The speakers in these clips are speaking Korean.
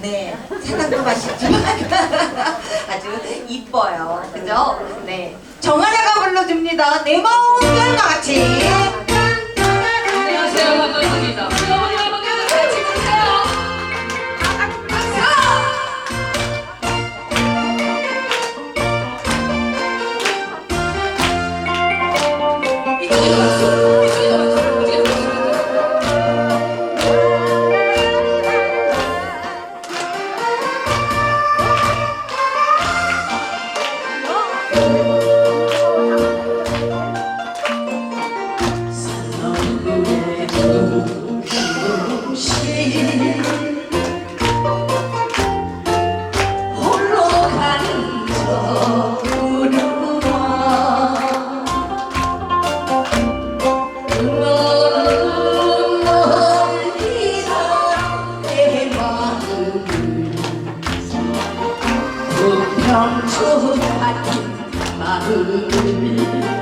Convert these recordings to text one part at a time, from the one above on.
네, 생각도 맛있지만 아주 이뻐요. 그죠? 네. 정하나가 불러줍니다. 내 마음을 그 평소 같은 마음이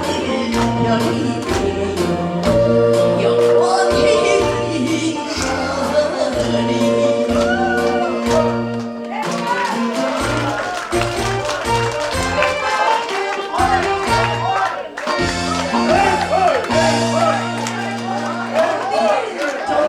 I